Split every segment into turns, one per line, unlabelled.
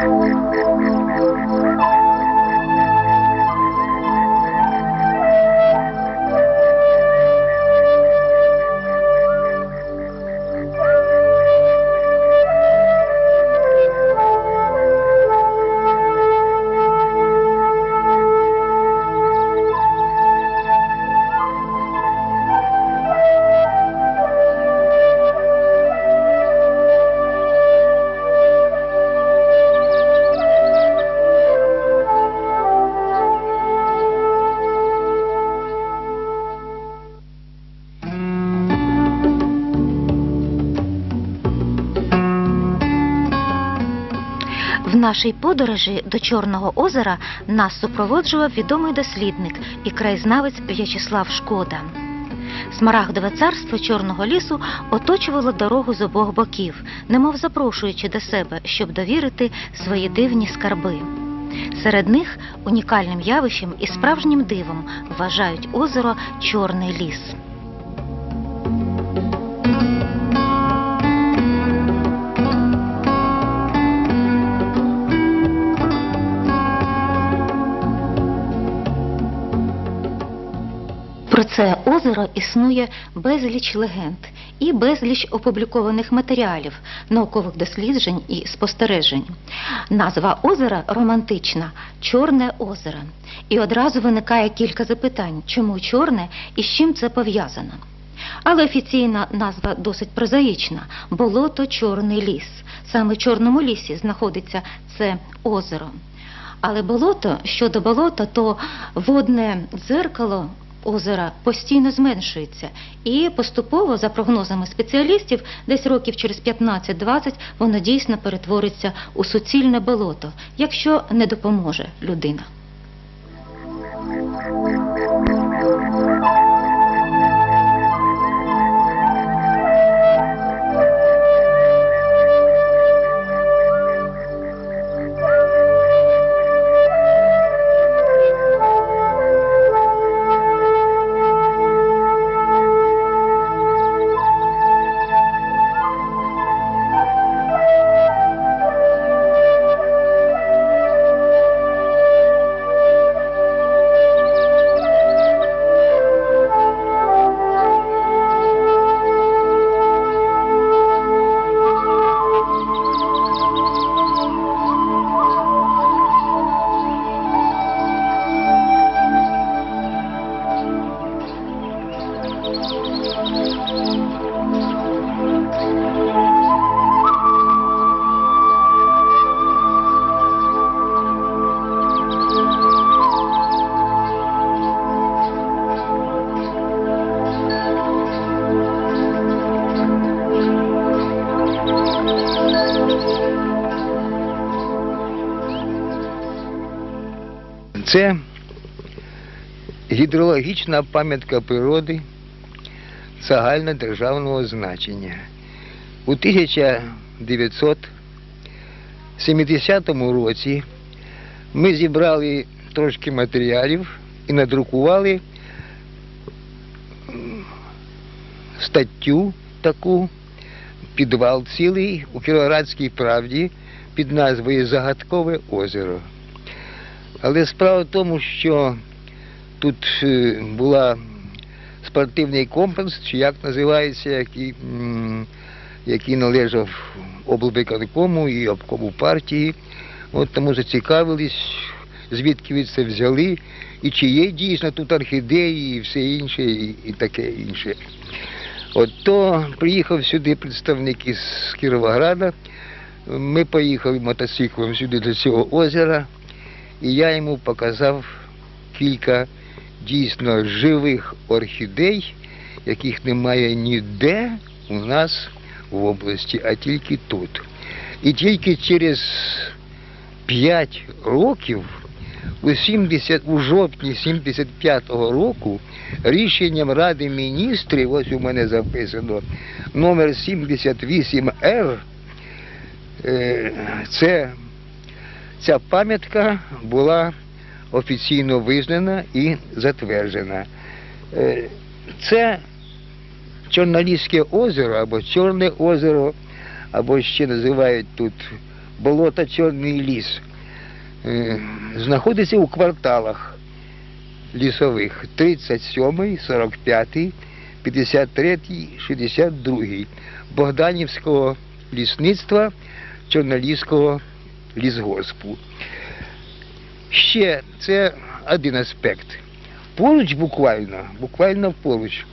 Thank you. Нашій подорожі до Чорного озера нас супроводжував відомий дослідник і краєзнавець В'ячеслав Шкода. Смарагдове царство Чорного лісу оточувало дорогу з обох боків, немов запрошуючи до себе, щоб довірити свої дивні скарби. Серед них унікальним явищем і справжнім дивом вважають озеро Чорний ліс. Про це озеро існує безліч легенд і безліч опублікованих матеріалів, наукових досліджень і спостережень. Назва озера романтична Чорне озеро. І одразу виникає кілька запитань, чому чорне і з чим це пов'язано. Але офіційна назва досить прозаїчна болото Чорний ліс. Саме в Чорному лісі знаходиться це озеро. Але болото щодо болота, то водне дзеркало озера постійно зменшується. І поступово, за прогнозами спеціалістів, десь років через 15-20 воно дійсно перетвориться у суцільне болото, якщо не допоможе людина.
Це гідрологічна пам'ятка природи загальнодержавного значення. У 1970 році ми зібрали трошки матеріалів і надрукували статтю таку, підвал цілий у Кіровоградській правді під назвою Загадкове озеро. Але справа в тому, що тут е, була спортивний комплекс, чи як називається, який, який належав облвиконкому і обкому партії. От тому зацікавились, звідки ви це взяли, і чи є дійсно тут орхідеї і все інше, і, і таке інше. От то приїхав сюди представник із Кіровограда. Ми поїхали мотоциклом сюди до цього озера. І я йому показав кілька дійсно живих орхідей, яких немає ніде у нас в області, а тільки тут. І тільки через 5 років, у, 70, у жовтні 75-го року, рішенням Ради міністрів, ось у мене записано, номер 78Р, е, це ця пам'ятка була офіційно визнана і затверджена. Е, Це Чорноліське озеро або Чорне озеро, або ще називають тут болото Чорний ліс. Е, Знаходиться у кварталах лісових 37, 45, 53, 62 Богданівського лісництва Чорноліського лісгоспу. Ще це один аспект. Поруч буквально, буквально поруч,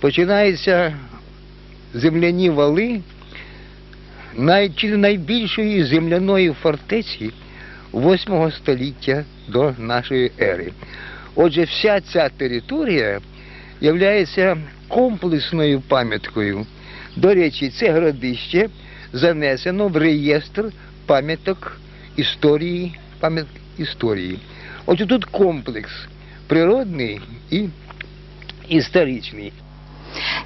починаються земляні вали най, чи найбільшої земляної фортеці 8 століття до нашої ери. Отже, вся ця територія є комплексною пам'яткою. До речі, це городище занесено в реєстр пам'яток історії, пам'яток історії. Отже, тут комплекс природний і історичний.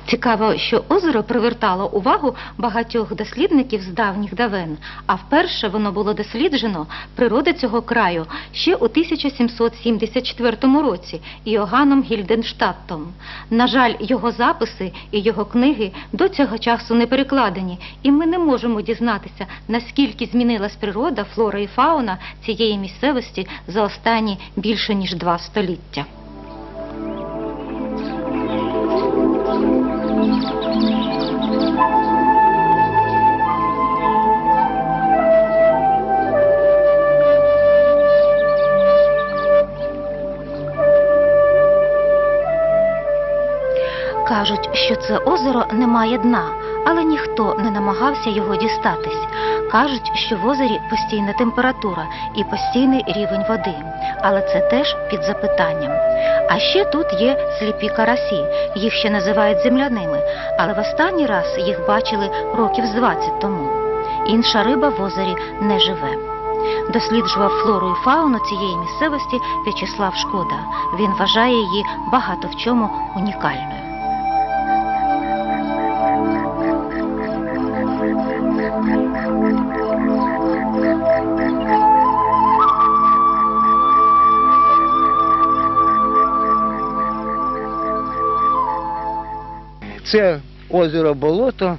Цікаво, що озеро привертало увагу багатьох дослідників з давніх давен, а вперше воно було досліджено природи цього краю ще у 1774 році Іоганном Гільденштадтом. На жаль, його записи і його книги до цього часу не перекладені, і ми не можемо дізнатися, наскільки змінилась природа, флора і фауна цієї місцевості за останні більше ніж два століття. Кажуть, що це озеро не має дна, але ніхто не намагався його дістатись. Кажуть, що в озері постійна температура і постійний рівень води, але це теж під запитанням. А ще тут є сліпі карасі, їх ще називають земляними, але в останній раз їх бачили років з 20 тому. Інша риба в озері не живе. Досліджував флору і фауну цієї місцевості В'ячеслав Шкода. Він вважає її багато в чому унікальною.
Це озеро болото,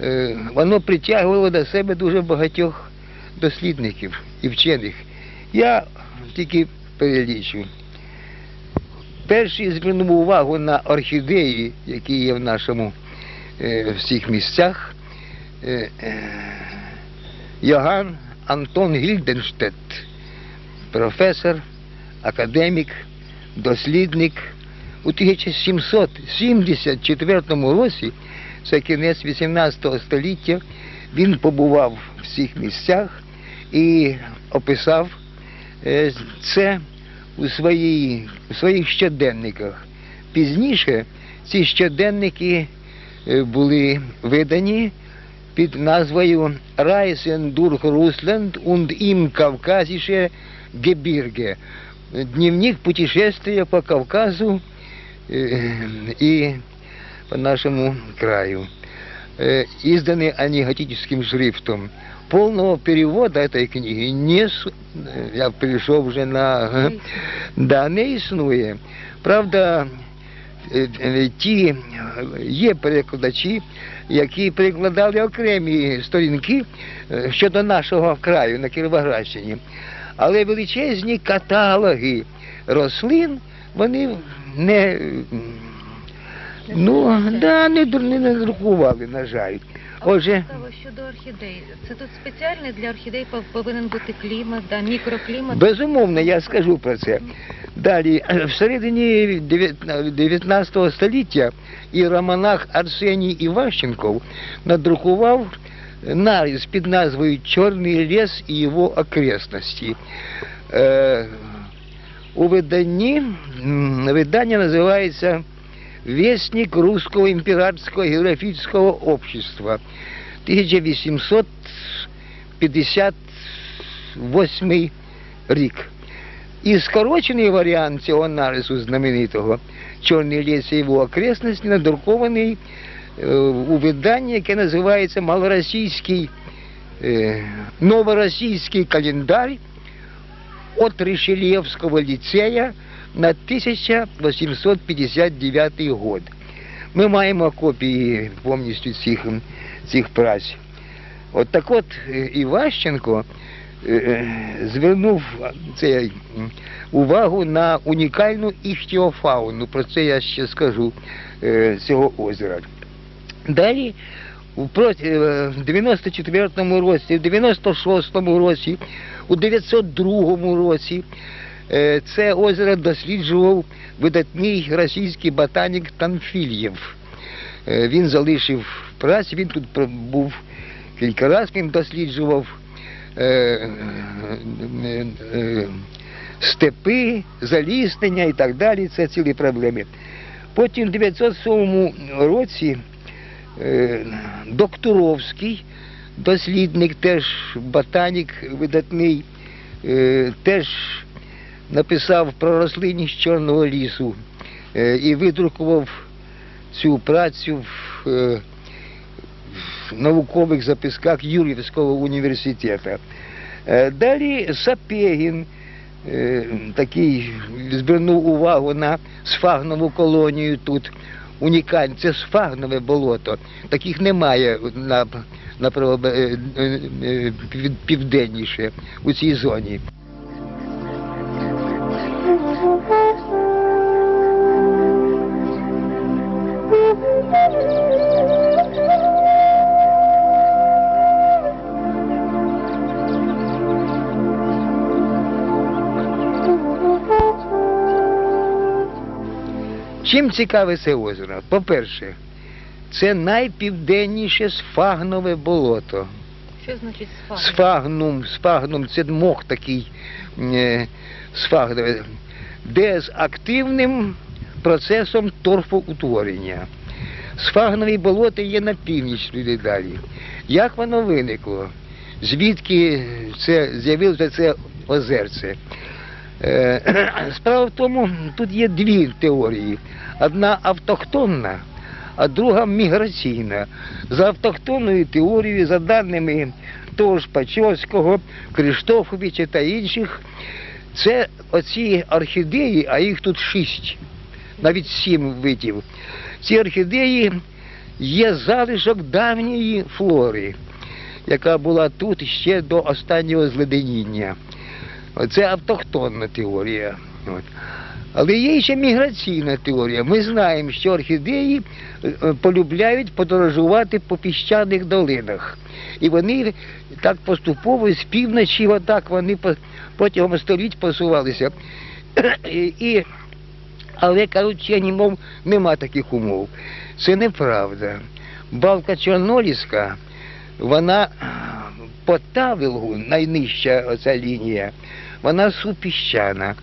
е, воно притягувало до себе дуже багатьох дослідників і вчених. Я тільки перелічу. Перший звернув увагу на орхідеї, які є в нашому е, всіх місцях. Е, Йоган Антон Гільденштедт, професор, академік, дослідник. У 1774 році, це кінець 18 століття, він побував в цих місцях і описав е, це у, своїй, у своїх щоденниках. Пізніше ці щоденники е, були видані під назвою durch Russland und im Kaukasische Gebirge. Дневник путешествия по Кавказу и по нашему краю. Э, Изданы они готическим шрифтом. Полного перевода этой книги не с- э, я перейшов вже на да, не існує. Правда, е, е, ті е, є перекладачі, які перекладали окремі сторінки е, щодо нашого краю на Кіровоградщині. Але величезні каталоги рослин вони не, ну, да, не, не надрукували, на жаль. Отже,
Цікаво щодо орхідей. Це тут спеціальний для орхідей повинен бути клімат, да, мікроклімат.
Безумовно, я скажу про це. Далі, е, всередині 19 століття і романах Арсеній Іващенков надрукував нарис під назвою Чорний ліс і його окрестності. У виданні видання називається Вестник Русского императорского географического общества 1858 рік. І скорочений варіант цього нарису знаменитого Чорний ліс і його окресності надрукований е, у виданні, яке називається Малоросійський е, Новоросійський календар от Ришельєвського ліцея на 1859 год. Ми маємо копії повністю цих, цих праць. От так от е, Іващенко е, е, звернув м, увагу на унікальну іхтіофауну. Про це я ще скажу цього озера. Далі е, в 94-му році, в 96-му році, у 902 році е, це озеро досліджував видатний російський ботанік Танфільєв. Е, Він залишив працю, він тут був кілька разів, він досліджував степи, заліснення і так далі. Це цілі проблеми. Потім в 907 році Докторовський, дослідник, теж ботанік видатний, е, теж написав про рослинність Чорного лісу е, і видрукував цю працю в, е, наукових записках Юрівського університету. Е, Далі Сапегін, е, такий звернув увагу на сфагнову колонію тут. Унікальне, це сфагнове болото. Таких немає на, на е, е, е, пів- південніше у цій зоні. Чим цікаве це озеро? По-перше, це найпівденніше сфагнове болото.
Що значить
Сфагнум, сфагнум це мох такий е, сфагновий, де з активним процесом торфоутворення. Сфагнові болота є на північ туди далі. Як воно виникло? Звідки це з'явилося це озерце? Е, Справа в тому, тут є дві теорії. Одна автохтонна, а друга міграційна. За автохтонною теорією, за даними того ж Пачовського, Криштофовича та інших, це оці орхідеї, а їх тут шість, навіть сім видів. Ці орхідеї є залишок давньої флори, яка була тут ще до останнього зледеніння. Це автохтонна теорія. От. Але є ще міграційна теорія. Ми знаємо, що орхідеї е, полюбляють подорожувати по піщаних долинах. І вони так поступово з півночі, отак вони протягом століть посувалися. І, але кажуть, вчені, мов, нема таких умов. Це неправда. Балка Чорноліська, вона по Тавилгу, найнижча оця лінія, вона супіщана.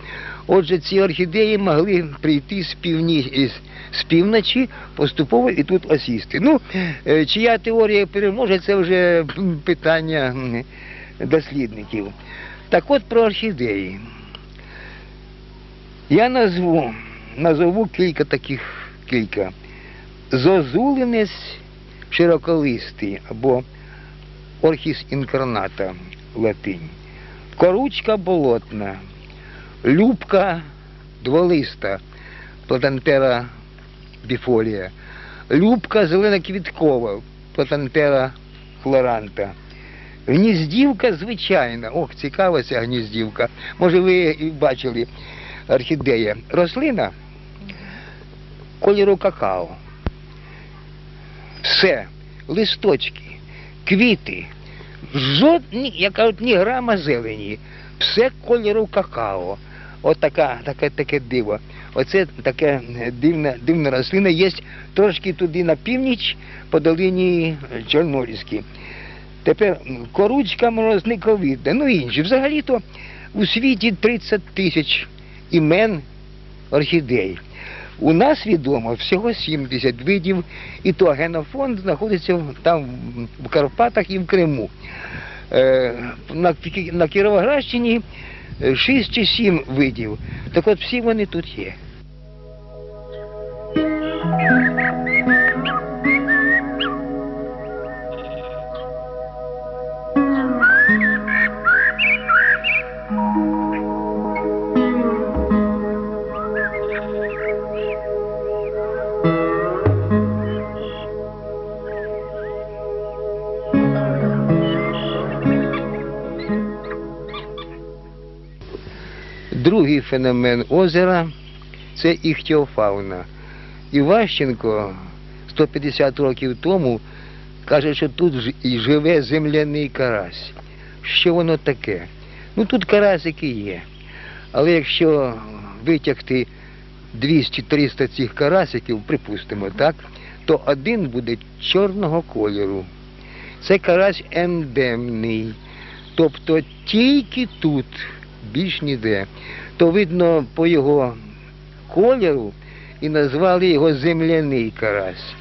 Отже, ці орхідеї могли прийти з, півні, з півночі поступово і тут осісти. Ну, е, чия теорія переможе, це вже питання дослідників. Так от про орхідеї. Я назву, назову кілька таких кілька. Зозулинець широколистий або орхіс інкарната латинь. Коручка болотна, любка дволиста, платантера біфолія, любка зеленоквіткова, платантера хлоранта. Гніздівка звичайна. Ох, цікава ця гніздівка. Може, ви і бачили орхідея. Рослина кольору какао. Все, листочки, квіти, жодні, як кажуть, ні грама зелені. Все кольору какао. От така, таке, таке диво. Оце таке дивна, дивна рослина. Є трошки туди на північ по долині Чорноліській. Тепер коручка морозниковида, ну інші. Взагалі-то у світі 30 тисяч імен орхідей. У нас відомо всього 70 видів, і то генофонд знаходиться там в- Карпатах і в Криму. Е, на, Кіровоградщині 6 чи 7 видів. Так от всі вони тут є. Другий феномен озера це іхтіофауна. Іващенко 150 років тому каже, що тут і живе земляний карась. Що воно таке? Ну тут карасики є. Але якщо витягти 200-300 цих карасиків, припустимо, так, то один буде чорного кольору. Це карась ендемний. Тобто тільки тут, більш ніде. То видно по його кольору і назвали його земляний карась.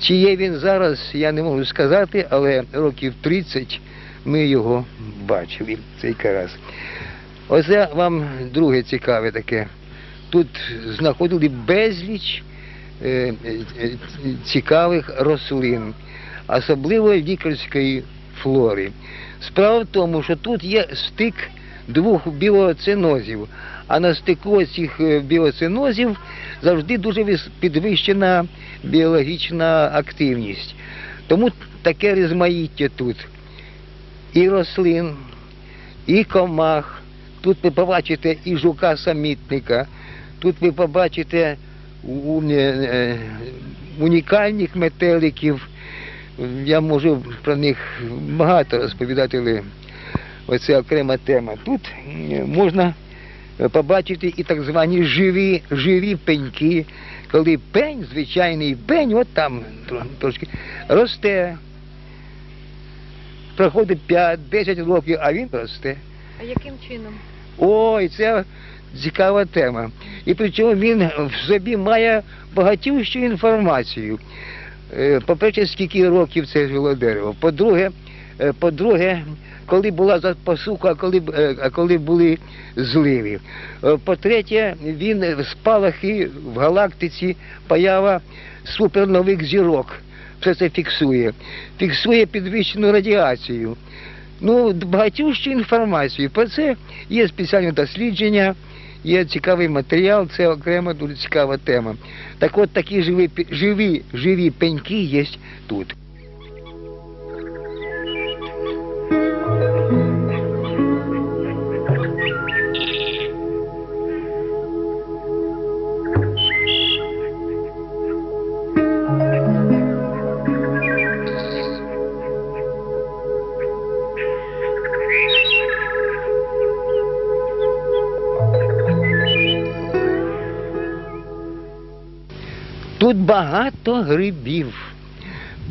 Чи є він зараз, я не можу сказати, але років 30 ми його бачили, цей карась. Оце вам друге цікаве таке. Тут знаходили безліч е, е, цікавих рослин, особливо лікарської флори. Справа в тому, що тут є стик двох біоцинозів, а на стику цих е, біоцинозів завжди дуже підвищена біологічна активність. Тому таке різмаїття тут. І рослин, і комах. Тут ви побачите і жука-самітника, тут ви побачите е, е, унікальних метеликів. Я можу про них багато розповідати, оце окрема тема. Тут можна е, побачити і так звані живі, живі пеньки, коли пень, звичайний пень, от там трошки росте. Проходить 5-10 років, а він росте.
А яким чином?
Ой, це цікава тема. І причому він в собі має багатющу інформацію. Е, По-перше, скільки років це жило дерево. По-друге, е, по-друге, коли була за- посуха, а коли, е, коли були зливи. Е, По-третє, він спалахи в галактиці, поява супернових зірок. Все це фіксує. Фіксує підвищену радіацію. Ну, багатющу інформацію. Про це є спеціальні дослідження, є цікавий матеріал, це окрема дуже цікава тема. Так от такі живі, живі, живі пеньки є тут. Багато грибів.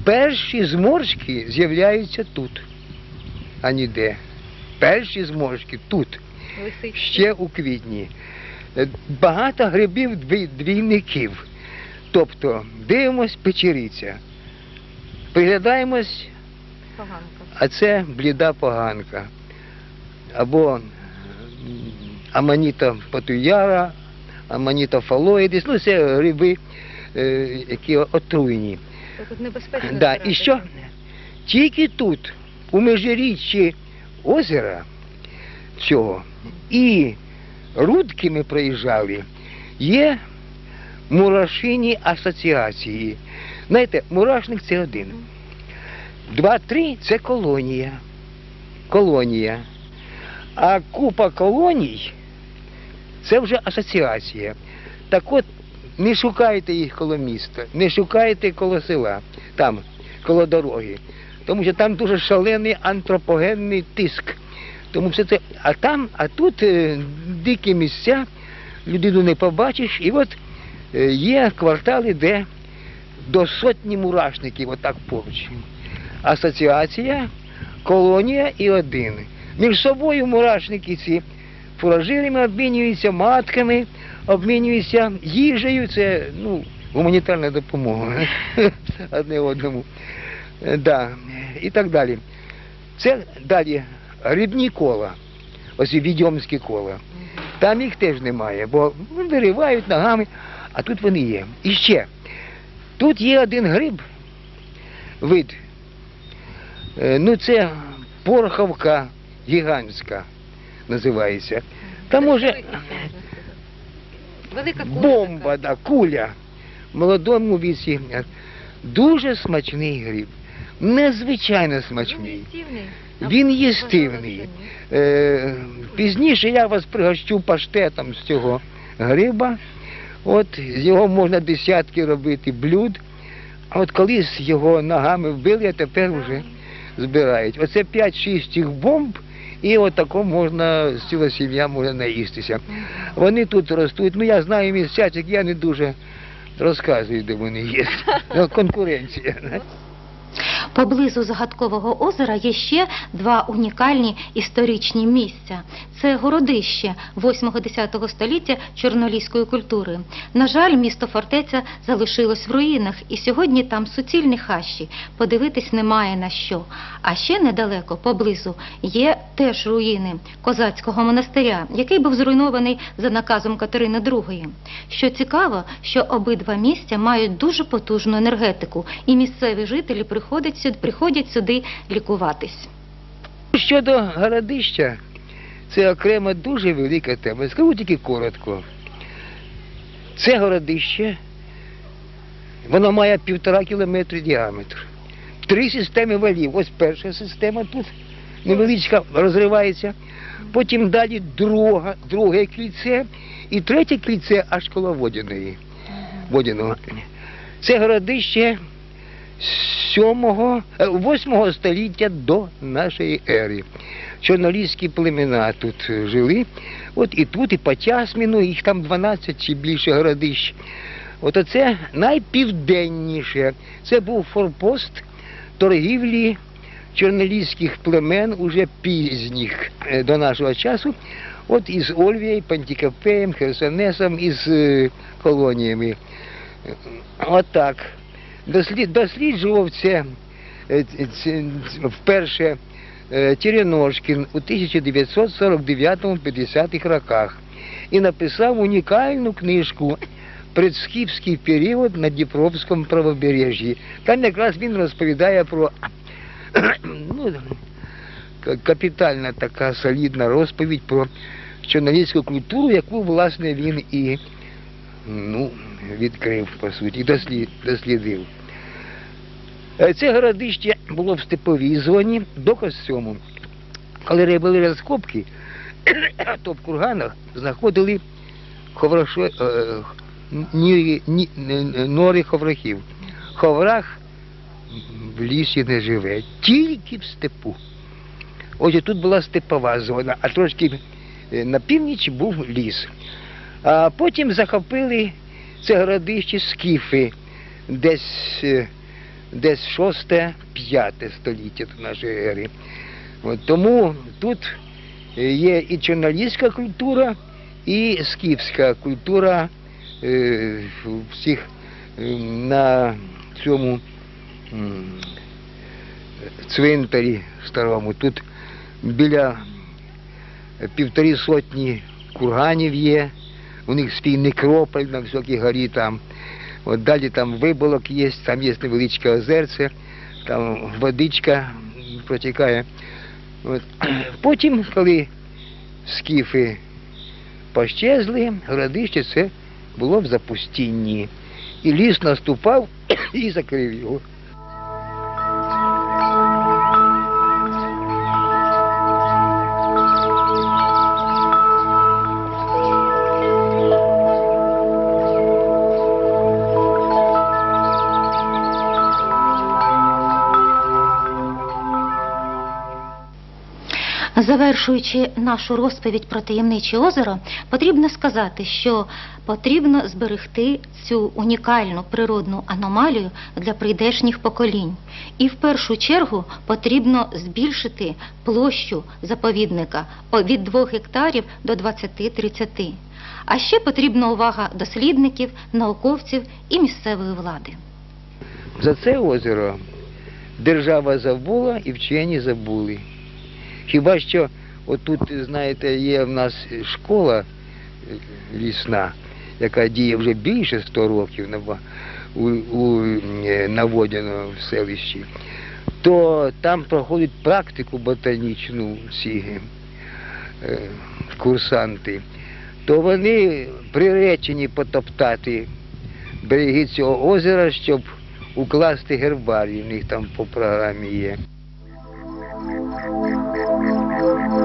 Перші зморшки з'являються тут, а ніде. Перші зморшки тут, ще у квітні. Е, Багато грибів двійників. Тобто дивимось печериця, приглядаємось,
Поганка.
а це бліда поганка. Або аманіта патуяра, аманіта фалоїдис, ну це гриби, які отруєні.
Це тут небезпечно.
Да, і що? Тільки тут, у межиріччі озера цього, і рудки ми проїжджали, є мурашині асоціації. Знаєте, мурашник це один. Два-три це колонія. Колонія. А купа колоній це вже асоціація. Так от, не шукайте їх коло міста, не шукайте коло села, там, коло дороги. Тому що там дуже шалений антропогенний тиск. Тому все це. А там, а тут е, дикі місця, людину не побачиш, і от е, є квартали, де до сотні мурашників, отак поруч. Асоціація, колонія і один. Між собою мурашники ці фуражирами обмінюються, матками, обмінюються їжею, це ну, гуманітарна допомога одне одному. Да. І так далі. Це далі грибні кола, ось відьомські кола. Там їх теж немає, бо виривають ногами, а тут вони є. І ще, тут є один гриб, вид. Е, Ну, це пороховка гігантська називається. Та може
Велика, куля
бомба, да, куля. В молодому віці. Дуже смачний гриб. Незвичайно смачний. Він їстивний. Е, пізніше я вас пригощу паштетом з цього гриба. От з його можна десятки робити блюд. А от колись його ногами вбили, а тепер вже збирають. Оце 5-6 цих бомб, і отако можна, ціла сім'я може наїстися. Вони тут ростуть. Ну я знаю місцячик, я не дуже розказую, де вони є. Ну, Конкуренція.
Поблизу загадкового озера є ще два унікальні історичні місця. Це городище 8-10 століття чорноліської культури. На жаль, місто фортеця залишилось в руїнах, і сьогодні там суцільні хащі. Подивитись немає на що. А ще недалеко, поблизу, є теж руїни козацького монастиря, який був зруйнований за наказом Катерини II. Що цікаво, що обидва місця мають дуже потужну енергетику, і місцеві жителі приходять сюди, приходять сюди лікуватись.
Щодо городища, це окрема дуже велика тема. Скажу тільки коротко. Це городище, воно має півтора кілометри діаметр. Три системи валів. Ось перша система тут невеличка розривається. Потім далі друга, друге кільце і третє кільце аж коло водяної. Водяного. Це городище 7, 8 століття до нашої ери. Чорноліські племена тут е, жили. От і тут, і по Тясміну, їх там 12 чи більше городищ. От оце найпівденніше. Це був форпост торгівлі чорноліських племен уже пізніх е, до нашого часу. От із Ольвією, Пантікапеєм, Херсонесом, із е, колоніями. Е, Отак. Дослід, досліджував це, е, вперше е, Тереношкін у 1949-50-х роках і написав унікальну книжку Предскіфський період на Дніпровському правобережжі. Там якраз він розповідає про ну, капітальна така солідна розповідь про чорноліську культуру, яку, власне, він і ну, відкрив, по суті, дослід, дослідив. Е, Це городище було в степовій зоні до костюму. Коли робили розкопки, то в курганах знаходили ховрашо, е, ні, ні, нори ховрахів. Ховрах в лісі не живе, тільки в степу. Отже, тут була степова зона, а трошки е, на північ був ліс. А потім захопили це городище скіфи, десь, десь 6-5 століття до нашої ери. От, тому тут є і чорноліська культура, і скіфська культура е, всіх е, на цьому цвинтарі старому. Тут біля півтори сотні курганів є, у них свій некрополь на високій горі там. От далі там виболок є, там є невеличке озерце, там водичка протікає. От. Потім, коли скіфи пощезли, городище це було в запустінні. І ліс наступав і закрив його.
Завершуючи нашу розповідь про таємниче озеро, потрібно сказати, що потрібно зберегти цю унікальну природну аномалію для прийдешніх поколінь. І в першу чергу потрібно збільшити площу заповідника від 2 гектарів до 20-30. А ще потрібна увага дослідників, науковців і місцевої влади.
За це озеро держава забула і вчені забули. Хіба що отут, знаєте, є в нас школа е, лісна, яка діє вже більше 100 років на, у, у, е, на Водяно в селищі, то там проходять практику ботанічну ці е, курсанти, то вони приречені потоптати береги цього озера, щоб укласти гербарій, в них там по програмі є. Thank you.